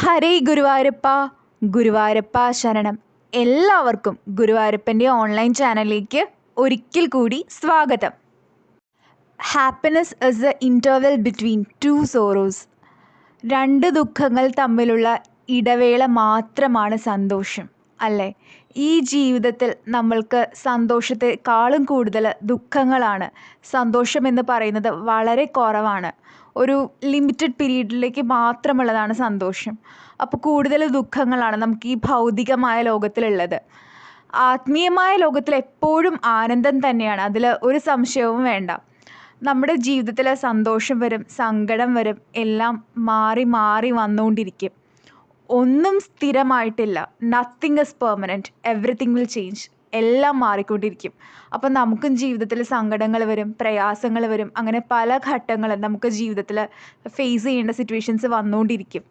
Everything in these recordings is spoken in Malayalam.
ഹരേ ഗുരുവായൂരപ്പ ഗുരുവായൂരപ്പ ശരണം. എല്ലാവർക്കും ഗുരുവായൂരപ്പന്റെ ഓൺലൈൻ ചാനലിലേക്ക് ഒരിക്കൽ കൂടി സ്വാഗതം. Happiness is a interval between two sorrows രണ്ട് ദുഃഖങ്ങൾ തമ്മിലുള്ള ഇടവേള മാത്രമാണ് സന്തോഷം. അല്ലേ? ഈ ജീവിതത്തിൽ നമ്മൾക്ക് സന്തോഷത്തെക്കാളും കൂടുതൽ ദുഃഖങ്ങളാണ്. സന്തോഷം എന്ന് പറയുന്നത് വളരെ കുറവാണ്. ഒരു ലിമിറ്റഡ് പീരീഡിലേക്ക് മാത്രമുള്ളതാണ് സന്തോഷം. അപ്പോൾ കൂടുതൽ ദുഃഖങ്ങളാണ് നമുക്ക് ഈ ഭൗതികമായ ലോകത്തിലുള്ളത്. ആത്മീയമായ ലോകത്തിൽ എപ്പോഴും ആനന്ദം തന്നെയാണ്. അതിൽ ഒരു സംശയവും വേണ്ട. നമ്മുടെ ജീവിതത്തിലെ സന്തോഷം വരും സങ്കടം വരും എല്ലാം മാറി മാറി വന്നുകൊണ്ടിരിക്കും. ഒന്നും സ്ഥിരമായിട്ടില്ല. Nothing is permanent everything will change എല്ലാം മാറിക്കൊണ്ടിരിക്കും. അപ്പം നമുക്കും ജീവിതത്തിൽ സങ്കടങ്ങൾ വരും പ്രയാസങ്ങൾ വരും. അങ്ങനെ പല ഘട്ടങ്ങളും നമുക്ക് ജീവിതത്തിൽ ഫേസ് ചെയ്യേണ്ട സിറ്റുവേഷൻസ് വന്നുകൊണ്ടിരിക്കും.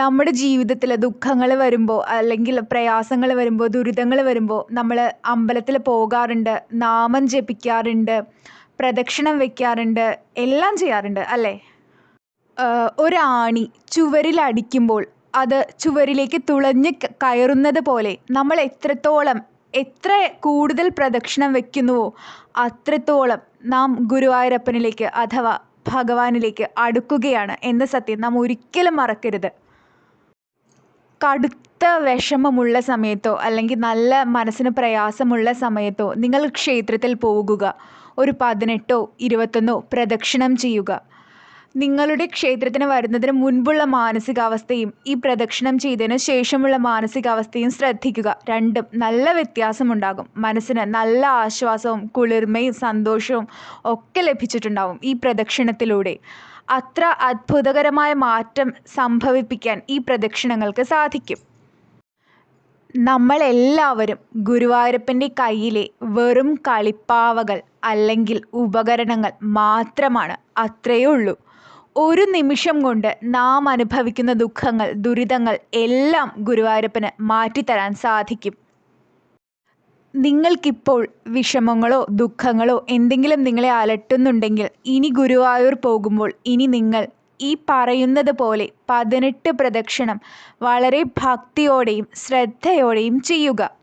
നമ്മുടെ ജീവിതത്തിൽ ദുഃഖങ്ങൾ വരുമ്പോൾ അല്ലെങ്കിൽ പ്രയാസങ്ങൾ വരുമ്പോൾ ദുരിതങ്ങൾ വരുമ്പോൾ നമ്മൾ അമ്പലത്തിൽ പോകാറുണ്ട് നാമം ജപിക്കാറുണ്ട് പ്രദക്ഷിണം വയ്ക്കാറുണ്ട് എല്ലാം ചെയ്യാറുണ്ട് അല്ലേ? ഒരാണി ചുവരിൽ അടിക്കുമ്പോൾ അത് ചുവരിലേക്ക് തുളഞ്ഞ് കയറുന്നത് പോലെ നമ്മൾ എത്രത്തോളം എത്ര കൂടുതൽ പ്രദക്ഷിണം വയ്ക്കുന്നുവോ അത്രത്തോളം നാം ഗുരുവായൂരപ്പനിലേക്ക് അഥവാ ഭഗവാനിലേക്ക് അടുക്കുകയാണ് എന്ന സത്യം നാം ഒരിക്കലും മറക്കരുത്. കടുത്ത വിഷമമുള്ള സമയത്തോ അല്ലെങ്കിൽ നല്ല മനസ്സിന് പ്രയാസമുള്ള സമയത്തോ നിങ്ങൾ ക്ഷേത്രത്തിൽ പോകുക. ഒരു പതിനെട്ടോ ഇരുപത്തൊന്നോ പ്രദക്ഷിണം ചെയ്യുക. നിങ്ങളുടെ ക്ഷേത്രത്തിന് വരുന്നതിന് മുൻപുള്ള മാനസികാവസ്ഥയും ഈ പ്രദക്ഷിണം ചെയ്തതിന് ശേഷമുള്ള മാനസികാവസ്ഥയും ശ്രദ്ധിക്കുക. രണ്ടും നല്ല വ്യത്യാസമുണ്ടാകും. മനസ്സിന് നല്ല ആശ്വാസവും കുളിർമയും സന്തോഷവും ഒക്കെ ലഭിച്ചിട്ടുണ്ടാവും ഈ പ്രദക്ഷിണത്തിലൂടെ. അത്ര അത്ഭുതകരമായ മാറ്റം സംഭവിപ്പിക്കാൻ ഈ പ്രദക്ഷിണങ്ങൾക്ക് സാധിക്കും. നമ്മളെല്ലാവരും ഗുരുവായൂരപ്പന്റെ കയ്യിലെ വെറും കളിപ്പാവകൾ അല്ലെങ്കിൽ ഉപകരണങ്ങൾ മാത്രമാണ്. അത്രയേ ഉള്ളൂ. ഒരു നിമിഷം കൊണ്ട് നാം അനുഭവിക്കുന്ന ദുഃഖങ്ങൾ ദുരിതങ്ങൾ എല്ലാം ഗുരുവായൂരപ്പന് മാറ്റിത്തരാൻ സാധിക്കും. നിങ്ങൾക്കിപ്പോൾ വിഷമങ്ങളോ ദുഃഖങ്ങളോ എന്തെങ്കിലും നിങ്ങളെ അലട്ടുന്നുണ്ടെങ്കിൽ ഇനി ഗുരുവായൂർ പോകുമ്പോൾ ഇനി നിങ്ങൾ ഈ പറയുന്നത് പോലെ പതിനെട്ട് പ്രദക്ഷിണം വളരെ ഭക്തിയോടെയും ശ്രദ്ധയോടെയും ചെയ്യുക.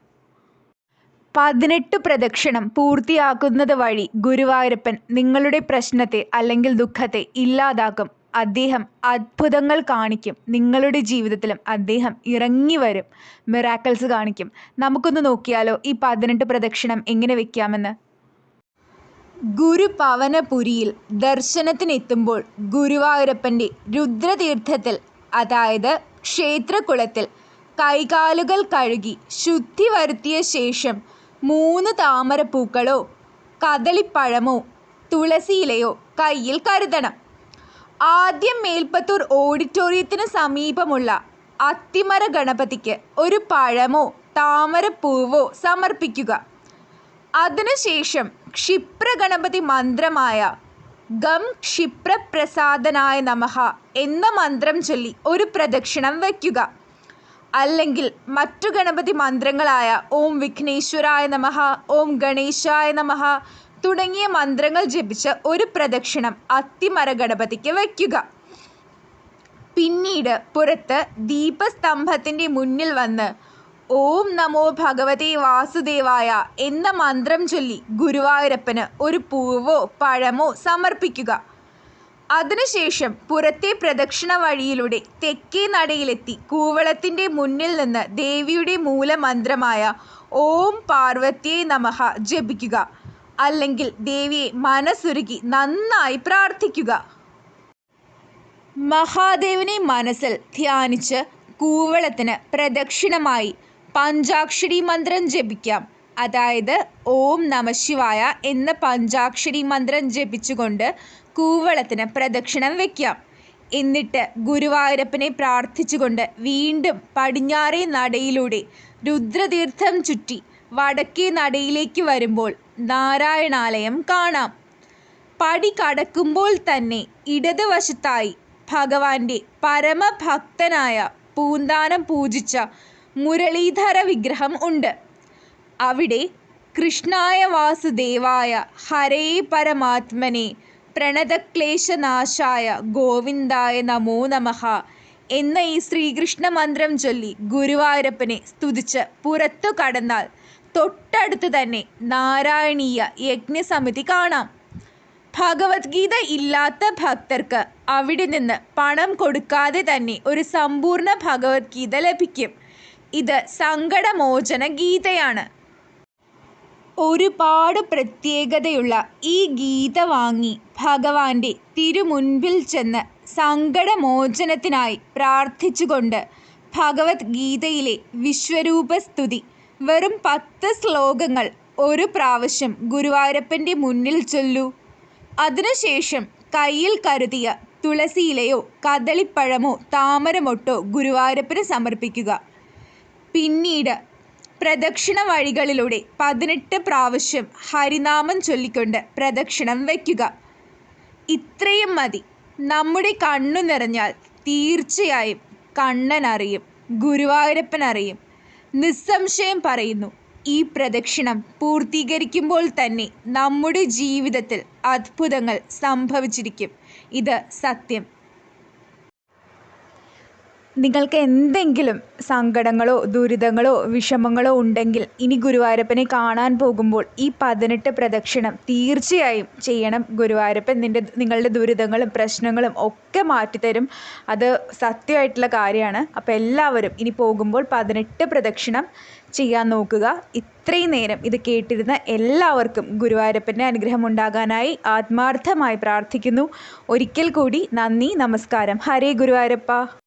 പതിനെട്ട് പ്രദക്ഷിണം പൂർത്തിയാക്കുന്നത് വഴി ഗുരുവായൂരപ്പൻ നിങ്ങളുടെ പ്രശ്നത്തെ അല്ലെങ്കിൽ ദുഃഖത്തെ ഇല്ലാതാക്കും. അദ്ദേഹം അത്ഭുതങ്ങൾ കാണിക്കും. നിങ്ങളുടെ ജീവിതത്തിലും അദ്ദേഹം ഇറങ്ങി വരും. മിറാക്കിൾസ് കാണിക്കും. നമുക്കൊന്ന് നോക്കിയാലോ ഈ പതിനെട്ട് പ്രദക്ഷിണം എങ്ങനെ വെക്കാമെന്ന്? ഗുരു ഗുരുപവനപുരിയിൽ ദർശനത്തിനെത്തുമ്പോൾ ഗുരുവായൂരപ്പന്റെ രുദ്രതീർത്ഥത്തിൽ അതായത് ക്ഷേത്രകുളത്തിൽ കൈകാലുകൾ കഴുകി ശുദ്ധി വരുത്തിയ ശേഷം മൂന്ന് താമരപ്പൂക്കളോ കദളിപ്പഴമോ തുളസിയിലയോ കയ്യിൽ കരുതണം. ആദ്യം മേൽപ്പത്തൂർ ഓഡിറ്റോറിയത്തിന് സമീപമുള്ള അത്തിമര ഗണപതിക്ക് ഒരു പഴമോ താമരപ്പൂവോ സമർപ്പിക്കുക. അതിനുശേഷം ക്ഷിപ്രഗണപതി മന്ത്രമായ ഗം ക്ഷിപ്രപ്രസാദനായ നമഹ എന്ന മന്ത്രം ചൊല്ലി ഒരു പ്രദക്ഷിണം വയ്ക്കുക. അല്ലെങ്കിൽ മറ്റു ഗണപതി മന്ത്രങ്ങളായ ഓം വിഘ്നേശ്വരായ നമഃ ഓം ഗണേശായ നമഃ തുടങ്ങിയ മന്ത്രങ്ങൾ ജപിച്ച് ഒരു പ്രദക്ഷിണം അത്തിമര ഗണപതിക്ക് വയ്ക്കുക. പിന്നീട് പുറത്ത് ദീപസ്തംഭത്തിന്റെ മുന്നിൽ വന്ന് ഓം നമോ ഭഗവതി വാസുദേവായ എന്ന മന്ത്രം ചൊല്ലി ഗുരുവായൂരപ്പന് ഒരു പൂവോ പഴമോ സമർപ്പിക്കുക. അതിനുശേഷം പുറത്തെ പ്രദക്ഷിണ വഴിയിലൂടെ തെക്കേ നടയിലെത്തി കൂവളത്തിന്റെ മുന്നിൽ നിന്ന് ദേവിയുടെ മൂലമന്ത്രമായ ഓം പാർവത്യേ നമഃ ജപിക്കുക. അല്ലെങ്കിൽ ദേവിയെ മനസ്സുരുക്കി നന്നായി പ്രാർത്ഥിക്കുക. മഹാദേവനെ മനസ്സിൽ ധ്യാനിച്ച് കൂവളത്തിന് പ്രദക്ഷിണമായി പഞ്ചാക്ഷരി മന്ത്രം ജപിക്കാം. അതായത് ഓം നമശിവായ എന്ന പഞ്ചാക്ഷരി മന്ത്രം ജപിച്ചുകൊണ്ട് കൂവളത്തിന് പ്രദക്ഷിണം വയ്ക്കാം എന്നിട്ട് ഗുരുവായൂരപ്പനെ പ്രാർത്ഥിച്ചുകൊണ്ട് വീണ്ടും പടിഞ്ഞാറേ നടയിലൂടെ രുദ്രതീർത്ഥം ചുറ്റി വടക്കേ നടയിലേക്ക് വരുമ്പോൾ നാരായണാലയം കാണാം. പടി കടക്കുമ്പോൾ തന്നെ ഇടതുവശത്തായി ഭഗവാന്റെ പരമഭക്തനായ പൂന്താനം പൂജിച്ച മുരളീധര വിഗ്രഹം ഉണ്ട്. അവിടെ കൃഷ്ണായ വാസുദേവായ ഹരേ പരമാത്മനെ പ്രണതക്ലേശനാശായ ഗോവിന്ദായ നമോ നമഃ എന്ന ഈ ശ്രീകൃഷ്ണ മന്ത്രം ചൊല്ലി ഗുരുവായൂരപ്പനെ സ്തുതിച്ച് പുറത്തു കടന്നാൽ തൊട്ടടുത്ത് തന്നെ നാരായണീയ യജ്ഞസമിതി കാണാം. ഭഗവത്ഗീത ഇല്ലാത്ത ഭക്തർക്ക് അവിടെ നിന്ന് പണം കൊടുക്കാതെ തന്നെ ഒരു സമ്പൂർണ ഭഗവത്ഗീത ലഭിക്കും. ഇത് സങ്കടമോചന ഗീതയാണ്. ഒരുപാട് പ്രത്യേകതയുള്ള ഈ ഗീത വാങ്ങി ഭഗവാന്റെ തിരുമുൻപിൽ ചെന്ന് സങ്കടമോചനത്തിനായി പ്രാർത്ഥിച്ചുകൊണ്ട് ഭഗവത്ഗീതയിലെ വിശ്വരൂപസ്തുതി വെറും പത്ത് ശ്ലോകങ്ങൾ ഒരു പ്രാവശ്യം ഗുരുവായൂരപ്പന്റെ മുന്നിൽ ചൊല്ലു. അതിനുശേഷം കയ്യിൽ കരുതിയ തുളസിയിലയോ കദളിപ്പഴമോ താമരമൊട്ടോ ഗുരുവായൂരപ്പന് സമർപ്പിക്കുക. പിന്നീട് പ്രദക്ഷിണ വഴികളിലൂടെ പതിനെട്ട് പ്രാവശ്യം ഹരിനാമം ചൊല്ലിക്കൊണ്ട് പ്രദക്ഷിണം വയ്ക്കുക. ഇത്രയും മതി. നമ്മുടെ കണ്ണു നിറഞ്ഞാൽ തീർച്ചയായും കണ്ണൻ അറിയും ഗുരുവായൂരപ്പൻ അറിയും. നിസ്സംശയം പറയുന്നു ഈ പ്രദക്ഷിണം പൂർത്തീകരിക്കുമ്പോൾ തന്നെ നമ്മുടെ ജീവിതത്തിൽ അത്ഭുതങ്ങൾ സംഭവിച്ചിരിക്കും. ഇത് സത്യം. നിങ്ങൾക്ക് എന്തെങ്കിലും സങ്കടങ്ങളോ ദുരിതങ്ങളോ വിഷമങ്ങളോ ഉണ്ടെങ്കിൽ ഇനി ഗുരുവായൂരപ്പനെ കാണാൻ പോകുമ്പോൾ ഈ പതിനെട്ട് പ്രദക്ഷിണം തീർച്ചയായും ചെയ്യണം. ഗുരുവായൂരപ്പൻ നിന്റെ നിങ്ങളുടെ ദുരിതങ്ങളും പ്രശ്നങ്ങളും ഒക്കെ മാറ്റിത്തരും. അത് സത്യമായിട്ടുള്ള കാര്യമാണ്. അപ്പോൾ എല്ലാവരും ഇനി പോകുമ്പോൾ പതിനെട്ട് പ്രദക്ഷിണം ചെയ്യാൻ നോക്കുക. ഇത്രയും നേരം ഇത് കേട്ടിരുന്ന എല്ലാവർക്കും ഗുരുവായൂരപ്പന്റെ അനുഗ്രഹം ഉണ്ടാകാനായി ആത്മാർത്ഥമായി പ്രാർത്ഥിക്കുന്നു. ഒരിക്കൽ കൂടി നന്ദി നമസ്കാരം. ഹരേ ഗുരുവായൂരപ്പ.